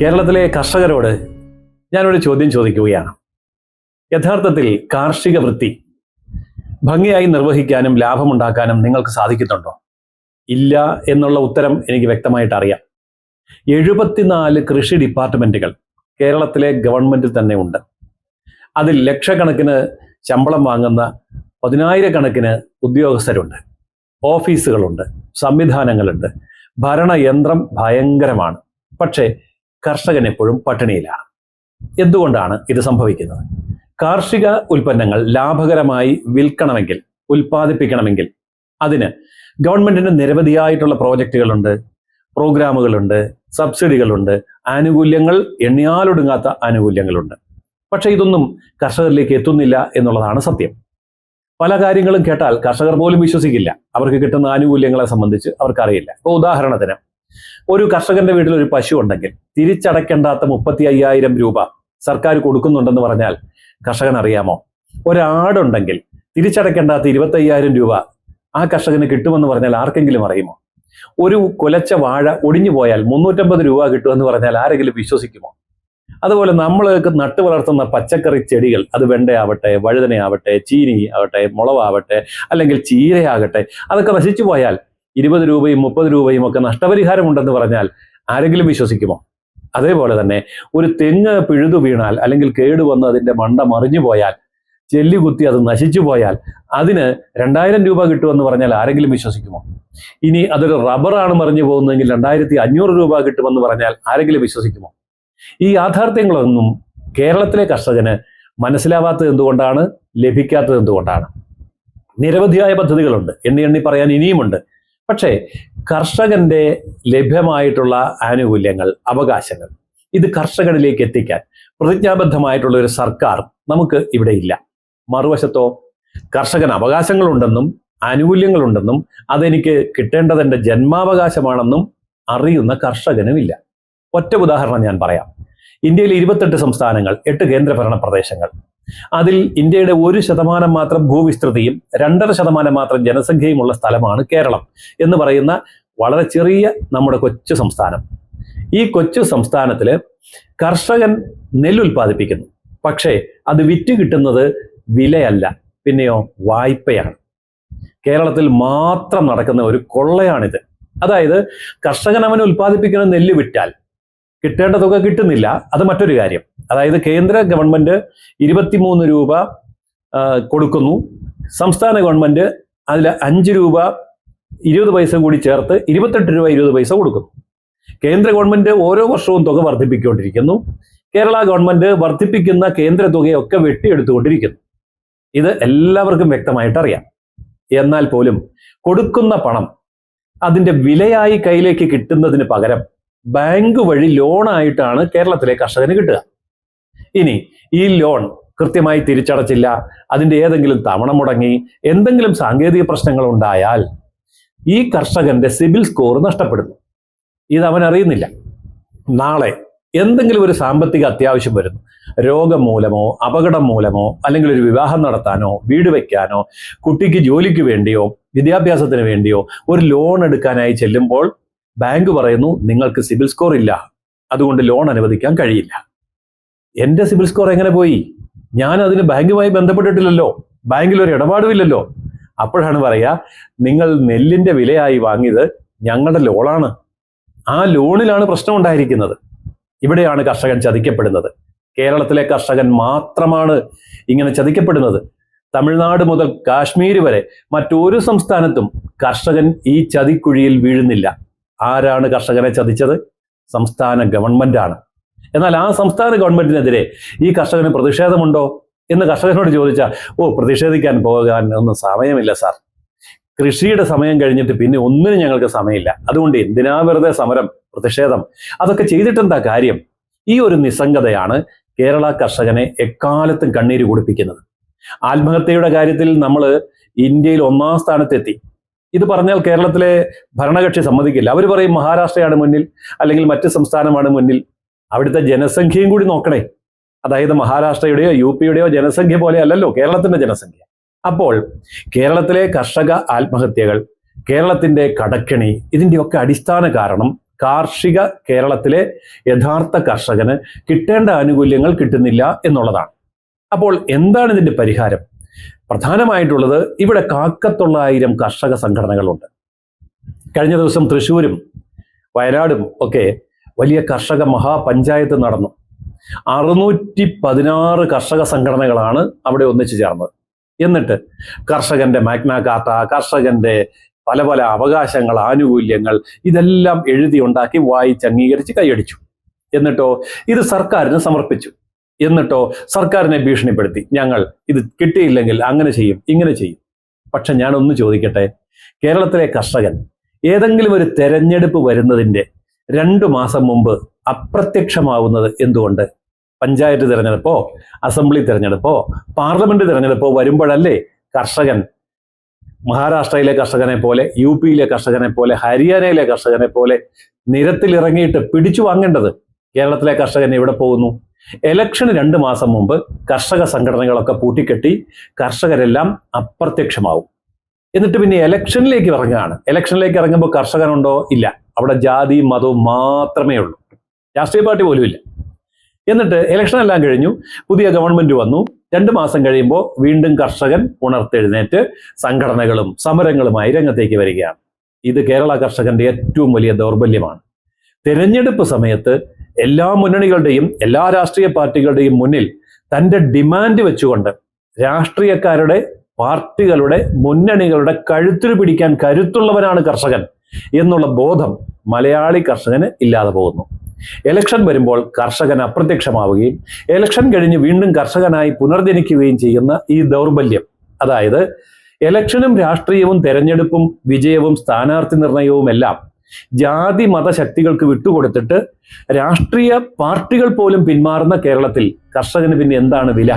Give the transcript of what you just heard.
കേരളത്തിലെ കർഷകരോട് ഞാനൊരു ചോദ്യം ചോദിക്കുകയാണ്. യഥാർത്ഥത്തിൽ കാർഷിക വൃത്തി ഭംഗിയായി നിർവഹിക്കാനും ലാഭമുണ്ടാക്കാനും നിങ്ങൾക്ക് സാധിക്കുന്നുണ്ടോ? ഇല്ല എന്നുള്ള ഉത്തരം എനിക്ക് വ്യക്തമായിട്ട് അറിയാം. എഴുപത്തിനാല് കൃഷി ഡിപ്പാർട്ട്മെന്റുകൾ കേരളത്തിലെ ഗവൺമെന്റിൽ തന്നെ ഉണ്ട്. അതിൽ ലക്ഷക്കണക്കിന് ശമ്പളം വാങ്ങുന്ന പതിനായിരക്കണക്കിന് ഉദ്യോഗസ്ഥരുണ്ട്. ഓഫീസുകളുണ്ട് സംവിധാനങ്ങളുണ്ട്. ഭരണയന്ത്രം ഭയങ്കരമാണ്. പക്ഷേ കർഷകൻ എപ്പോഴും പട്ടിണിയിലാണ്. എന്തുകൊണ്ടാണ് ഇത് സംഭവിക്കുന്നത്? കാർഷിക ഉൽപ്പന്നങ്ങൾ ലാഭകരമായി വിൽക്കണമെങ്കിൽ ഉൽപ്പാദിപ്പിക്കണമെങ്കിൽ അതിന് ഗവൺമെന്റിന് നിരവധിയായിട്ടുള്ള പ്രോജക്റ്റുകളുണ്ട് പ്രോഗ്രാമുകളുണ്ട് സബ്സിഡികളുണ്ട് ആനുകൂല്യങ്ങൾ എണ്ണിയാലൊടുങ്ങാത്ത ആനുകൂല്യങ്ങളുണ്ട്. പക്ഷേ ഇതൊന്നും കർഷകരിലേക്ക് എത്തുന്നില്ല എന്നുള്ളതാണ് സത്യം. പല കാര്യങ്ങളും കേട്ടാൽ കർഷകർ പോലും വിശ്വസിക്കില്ല. അവർക്ക് കിട്ടുന്ന ആനുകൂല്യങ്ങളെ സംബന്ധിച്ച് അവർക്കറിയില്ല. ഇപ്പോൾ ഉദാഹരണത്തിന് ഒരു കർഷകന്റെ വീട്ടിൽ ഒരു പശു ഉണ്ടെങ്കിൽ തിരിച്ചടയ്ക്കേണ്ടാത്ത മുപ്പത്തി അയ്യായിരം രൂപ സർക്കാർ കൊടുക്കുന്നുണ്ടെന്ന് പറഞ്ഞാൽ കർഷകൻ അറിയാമോ ഒരാടുണ്ടെങ്കിൽ തിരിച്ചടയ്ക്കേണ്ടാത്ത ഇരുപത്തി അയ്യായിരം രൂപ ആ കർഷകന് കിട്ടുമെന്ന് പറഞ്ഞാൽ ആർക്കെങ്കിലും അറിയുമോ? ഒരു കുലച്ച വാഴ ഒടിഞ്ഞു പോയാൽ മുന്നൂറ്റമ്പത് രൂപ കിട്ടുമെന്ന് പറഞ്ഞാൽ ആരെങ്കിലും വിശ്വസിക്കുമോ? അതുപോലെ നമ്മൾക്ക് നട്ടു വളർത്തുന്ന പച്ചക്കറി ചെടികൾ അത് വെണ്ടയാവട്ടെ വഴുതനയാവട്ടെ ചീനി ആവട്ടെ മുളവാവട്ടെ അല്ലെങ്കിൽ ചീരയാകട്ടെ അതൊക്കെ നശിച്ചു പോയാൽ ഇരുപത് രൂപയും മുപ്പത് രൂപയും ഒക്കെ നഷ്ടപരിഹാരമുണ്ടെന്ന് പറഞ്ഞാൽ ആരെങ്കിലും വിശ്വസിക്കുമോ? അതേപോലെ തന്നെ ഒരു തെങ്ങ് പിഴുതു വീണാൽ അല്ലെങ്കിൽ കേടുവന്ന് അതിന്റെ മണ്ട മറിഞ്ഞു പോയാൽ ചെല്ലി കുത്തി അത് നശിച്ചു പോയാൽ അതിന് രണ്ടായിരം രൂപ കിട്ടുമെന്ന് പറഞ്ഞാൽ ആരെങ്കിലും വിശ്വസിക്കുമോ? ഇനി അതൊരു റബ്ബറാണ് മറിഞ്ഞു പോകുന്നതെങ്കിൽ രണ്ടായിരത്തി അഞ്ഞൂറ് രൂപ കിട്ടുമെന്ന് പറഞ്ഞാൽ ആരെങ്കിലും വിശ്വസിക്കുമോ? ഈ യാഥാർത്ഥ്യങ്ങളൊന്നും കേരളത്തിലെ കർഷകന് മനസ്സിലാവാത്തത് എന്തുകൊണ്ടാണ്? ലഭിക്കാത്തത് എന്തുകൊണ്ടാണ്? നിരവധിയായ പദ്ധതികളുണ്ട്. എണ്ണി എണ്ണി പറയാൻ ഇനിയുമുണ്ട്. പക്ഷേ കർഷകന്റെ ലഭ്യമായിട്ടുള്ള ആനുകൂല്യങ്ങൾ അവകാശങ്ങൾ ഇത് കർഷകരിലേക്ക് എത്തിക്കാൻ പ്രതിജ്ഞാബദ്ധമായിട്ടുള്ള ഒരു സർക്കാർ നമുക്ക് ഇവിടെ ഇല്ല. മറുവശത്തോ കർഷകൻ അവകാശങ്ങളുണ്ടെന്നും ആനുകൂല്യങ്ങളുണ്ടെന്നും അതെനിക്ക് കിട്ടേണ്ടത് എന്റെ ജന്മാവകാശമാണെന്നും അറിയുന്ന കർഷകനുമില്ല ഒറ്റ ഉദാഹരണം ഞാൻ പറയാം. ഇന്ത്യയിൽ ഇരുപത്തെട്ട് സംസ്ഥാനങ്ങൾ എട്ട് കേന്ദ്രഭരണ പ്രദേശങ്ങൾ അതിൽ ഇന്ത്യയുടെ ഒരു ശതമാനം മാത്രം ഭൂവിസ്തൃതിയും രണ്ടര ശതമാനം മാത്രം ജനസംഖ്യയുമുള്ള സ്ഥലമാണ് കേരളം എന്ന് പറയുന്ന വളരെ ചെറിയ നമ്മുടെ കൊച്ചു സംസ്ഥാനം. ഈ കൊച്ചു സംസ്ഥാനത്തിൽ കർഷകൻ നെല്ലുൽപാദിപ്പിക്കുന്നു പക്ഷേ അത് വിറ്റ് കിട്ടുന്നത് വിലയല്ല പിന്നെയോ വായ്പയാണ്. കേരളത്തിൽ മാത്രം നടക്കുന്ന ഒരു കൊള്ളയാണിത്. അതായത് കർഷകൻ അവൻ ഉൽപ്പാദിപ്പിക്കുന്ന നെല്ല് വിറ്റാൽ കിട്ടേണ്ട തുക കിട്ടുന്നില്ല. അത് മറ്റൊരു കാര്യം. അതായത് കേന്ദ്ര ഗവൺമെന്റ് ഇരുപത്തിമൂന്ന് രൂപ കൊടുക്കുന്നു. സംസ്ഥാന ഗവൺമെന്റ് അതിൽ അഞ്ച് രൂപ ഇരുപത് പൈസ കൂടി ചേർത്ത് ഇരുപത്തെട്ട് രൂപ ഇരുപത് പൈസ കൊടുക്കുന്നു. കേന്ദ്ര ഗവൺമെന്റ് ഓരോ വർഷവും തുക വർദ്ധിപ്പിക്കൊണ്ടിരിക്കുന്നു. കേരള ഗവൺമെന്റ് വർദ്ധിപ്പിക്കുന്ന കേന്ദ്ര തുകയൊക്കെ വെട്ടിയെടുത്തുകൊണ്ടിരിക്കുന്നു. ഇത് എല്ലാവർക്കും വ്യക്തമായിട്ട് അറിയാം എന്നാൽ പോലും കൊടുക്കുന്ന പണം അതിന്റെ വിലയായി കയ്യിലേക്ക് കിട്ടുന്നതിന് പകരം ബാങ്ക് വഴി ലോണായിട്ടാണ് കേരളത്തിലെ കർഷകന് കിട്ടുക. ഇനി ഈ ലോൺ കൃത്യമായി തിരിച്ചടച്ചില്ല അതിന്റെ ഏതെങ്കിലും തവണ മുടങ്ങി എന്തെങ്കിലും സാങ്കേതിക പ്രശ്നങ്ങൾ ഉണ്ടായാൽ ഈ കർഷകന്റെ സിബിൽ സ്കോർ നഷ്ടപ്പെടുന്നു. ഇത് അവൻ അറിയുന്നില്ല. നാളെ എന്തെങ്കിലും ഒരു സാമ്പത്തിക അത്യാവശ്യം വരുന്നു. രോഗം മൂലമോ അപകടം മൂലമോ അല്ലെങ്കിൽ ഒരു വിവാഹം നടത്താനോ വീട് വയ്ക്കാനോ കുട്ടിക്ക് ജോലിക്ക് വേണ്ടിയോ വിദ്യാഭ്യാസത്തിന് വേണ്ടിയോ ഒരു ലോൺ എടുക്കാനായി ചെല്ലുമ്പോൾ ബാങ്ക് പറയുന്നു നിങ്ങൾക്ക് സിബിൽ സ്കോർ ഇല്ല. അതുകൊണ്ട് ലോൺ അനുവദിക്കാൻ കഴിയില്ല. എന്റെ സിബിൽ സ്കോർ എങ്ങനെ പോയി? ഞാൻ അതിന് ബാങ്കുമായി ബന്ധപ്പെട്ടിട്ടില്ലല്ലോ. ബാങ്കിൽ ഒരു ഇടപാടുമില്ലല്ലോ. അപ്പോഴാണ് പറയാ നിങ്ങൾ നെല്ലിന്റെ വിലയായി വാങ്ങിയത് ഞങ്ങളുടെ ലോണാണ്. ആ ലോണിലാണ് പ്രശ്നം ഉണ്ടായിരിക്കുന്നത് ഇവിടെയാണ് കർഷകൻ ചതിക്കപ്പെടുന്നത്. കേരളത്തിലെ കർഷകൻ മാത്രമാണ് ഇങ്ങനെ ചതിക്കപ്പെടുന്നത്. തമിഴ്നാട് മുതൽ കാശ്മീർ വരെ മറ്റൊരു സംസ്ഥാനത്തും കർഷകൻ ഈ ചതിക്കുഴിയിൽ വീഴുന്നില്ല. ആരാണ് കർഷകനെ ചതിച്ചത്? സംസ്ഥാന ഗവൺമെന്റാണ്. എന്നാൽ ആ സംസ്ഥാന ഗവൺമെന്റിനെതിരെ ഈ കർഷകന് പ്രതിഷേധമുണ്ടോ? എന്ന് കർഷകനോട് ചോദിച്ചാൽ ഓ പ്രതിഷേധിക്കാൻ പോകാൻ ഒന്നും സമയമില്ല സാർ. കൃഷിയുടെ സമയം കഴിഞ്ഞിട്ട് പിന്നെ ഒന്നിനും ഞങ്ങൾക്ക് സമയമില്ല. അതുകൊണ്ട് എന്തിനാ വെറുതെ സമരം പ്രതിഷേധം? അതൊക്കെ ചെയ്തിട്ടെന്താ കാര്യം? ഈ ഒരു നിസ്സംഗതയാണ് കേരള കർഷകനെ എക്കാലത്തും കണ്ണീര് കുടിപ്പിക്കുന്നത്. ആത്മഹത്യയുടെ കാര്യത്തിൽ നമ്മൾ ഇന്ത്യയിൽ ഒന്നാം സ്ഥാനത്തെത്തി. ഇത് പറഞ്ഞാൽ കേരളത്തിലെ ഭരണകക്ഷി സമ്മതിക്കില്ല. അവർ പറയും മഹാരാഷ്ട്രയാണ് മുന്നിൽ അല്ലെങ്കിൽ മറ്റ് സംസ്ഥാനമാണ് മുന്നിൽ. അവിടുത്തെ ജനസംഖ്യയും കൂടി നോക്കണേ. അതായത് മഹാരാഷ്ട്രയുടെയോ യു പിയുടെയോ ജനസംഖ്യ പോലെ അല്ലല്ലോ കേരളത്തിന്റെ ജനസംഖ്യ. അപ്പോൾ കേരളത്തിലെ കർഷക ആത്മഹത്യകൾ കേരളത്തിന്റെ കടക്കിണി ഇതിന്റെയൊക്കെ അടിസ്ഥാന കാരണം കാർഷിക കേരളത്തിലെ യഥാർത്ഥ കർഷകന് കിട്ടേണ്ട ആനുകൂല്യങ്ങൾ കിട്ടുന്നില്ല എന്നുള്ളതാണ്. അപ്പോൾ എന്താണ് ഇതിന്റെ പരിഹാരം? പ്രധാനമായിട്ടുള്ളത് ഇവിടെ കാക്കത്തൊള്ളായിരം കർഷക സംഘടനകളുണ്ട്. കഴിഞ്ഞ ദിവസം തൃശ്ശൂരും വയനാടും ഒക്കെ വലിയ കർഷക മഹാപഞ്ചായത്ത് നടന്നു. അറുന്നൂറ്റി പതിനാറ് കർഷക സംഘടനകളാണ് അവിടെ ഒന്നിച്ചു ചേർന്നത്. എന്നിട്ട് കർഷകന്റെ മാഗ്നാകാർട്ട കർഷകന്റെ പല പല അവകാശങ്ങൾ ആനുകൂല്യങ്ങൾ ഇതെല്ലാം എഴുതി ഉണ്ടാക്കി വായിച്ച് അംഗീകരിച്ച് കൈയടിച്ചു. എന്നിട്ടോ ഇത് സർക്കാരിന് സമർപ്പിച്ചു. എന്നിട്ടോ സർക്കാരിനെ ഭീഷണിപ്പെടുത്തി. ഞങ്ങൾ ഇത് കിട്ടിയില്ലെങ്കിൽ അങ്ങനെ ചെയ്യും ഇങ്ങനെ ചെയ്യും. പക്ഷെ ഞാൻ ഒന്ന് ചോദിക്കട്ടെ കേരളത്തിലെ കർഷകൻ ഏതെങ്കിലും ഒരു തെരഞ്ഞെടുപ്പ് വരുന്നതിന്റെ രണ്ടു മാസം മുമ്പ് അപ്രത്യക്ഷമാവുന്നത് എന്തുകൊണ്ട്? പഞ്ചായത്ത് തിരഞ്ഞെടുപ്പോ അസംബ്ലി തിരഞ്ഞെടുപ്പോ പാർലമെന്റ് തിരഞ്ഞെടുപ്പോ വരുമ്പോഴല്ലേ കർഷകൻ മഹാരാഷ്ട്രയിലെ കർഷകനെ പോലെ യു പിയിലെ കർഷകനെ പോലെ ഹരിയാനയിലെ കർഷകനെ പോലെ നിരത്തിലിറങ്ങിയിട്ട് പിടിച്ചു വാങ്ങേണ്ടത്? കേരളത്തിലെ കർഷകൻ എവിടെ പോകുന്നു? ഇലക്ഷന് രണ്ട് മാസം മുമ്പ് കർഷക സംഘടനകളൊക്കെ പൂട്ടിക്കെട്ടി കർഷകരെല്ലാം അപ്രത്യക്ഷമാവും. എന്നിട്ട് പിന്നെ ഇലക്ഷനിലേക്ക് ഇറങ്ങുകയാണ്. ഇലക്ഷനിലേക്ക് ഇറങ്ങുമ്പോൾ കർഷകനുണ്ടോ? ഇല്ല. അവിടെ ജാതിയും മതവും മാത്രമേ ഉള്ളൂ. രാഷ്ട്രീയ പാർട്ടി പോലും ഇല്ല. എന്നിട്ട് ഇലക്ഷൻ എല്ലാം കഴിഞ്ഞു. പുതിയ ഗവൺമെന്റ് വന്നു. രണ്ട് മാസം കഴിയുമ്പോൾ വീണ്ടും കർഷകൻ ഉണർത്തെഴുന്നേറ്റ് സംഘടനകളും സമരങ്ങളുമായി രംഗത്തേക്ക് വരികയാണ്. ഇത് കേരള കർഷകന്റെ ഏറ്റവും വലിയ ദൗർബല്യമാണ്. തെരഞ്ഞെടുപ്പ് സമയത്ത് എല്ലാ മുന്നണികളുടെയും എല്ലാ രാഷ്ട്രീയ പാർട്ടികളുടെയും മുന്നിൽ തന്റെ ഡിമാൻഡ് വെച്ചുകൊണ്ട് രാഷ്ട്രീയക്കാരുടെ പാർട്ടികളുടെ മുന്നണികളുടെ കഴുത്തിൽ പിടിക്കാൻ കരുത്തുള്ളവനാണ് കർഷകൻ എന്നുള്ള ബോധം മലയാളി കർഷകന് ഇല്ലാതെ പോകുന്നു. എലക്ഷൻ വരുമ്പോൾ കർഷകൻ അപ്രത്യക്ഷമാവുകയും എലക്ഷൻ കഴിഞ്ഞ് വീണ്ടും കർഷകനായി പുനർജനിക്കുകയും ചെയ്യുന്ന ഈ ദൗർബല്യം അതായത് എലക്ഷനും രാഷ്ട്രീയവും തെരഞ്ഞെടുപ്പും വിജയവും സ്ഥാനാർത്ഥി നിർണയവും എല്ലാം ജാതി മതശക്തികൾക്ക് വിട്ടുകൊടുത്തിട്ട് രാഷ്ട്രീയ പാർട്ടികൾ പോലും പിന്മാറുന്ന കേരളത്തിൽ കർഷകന് പിന്നെ എന്താണ് വില?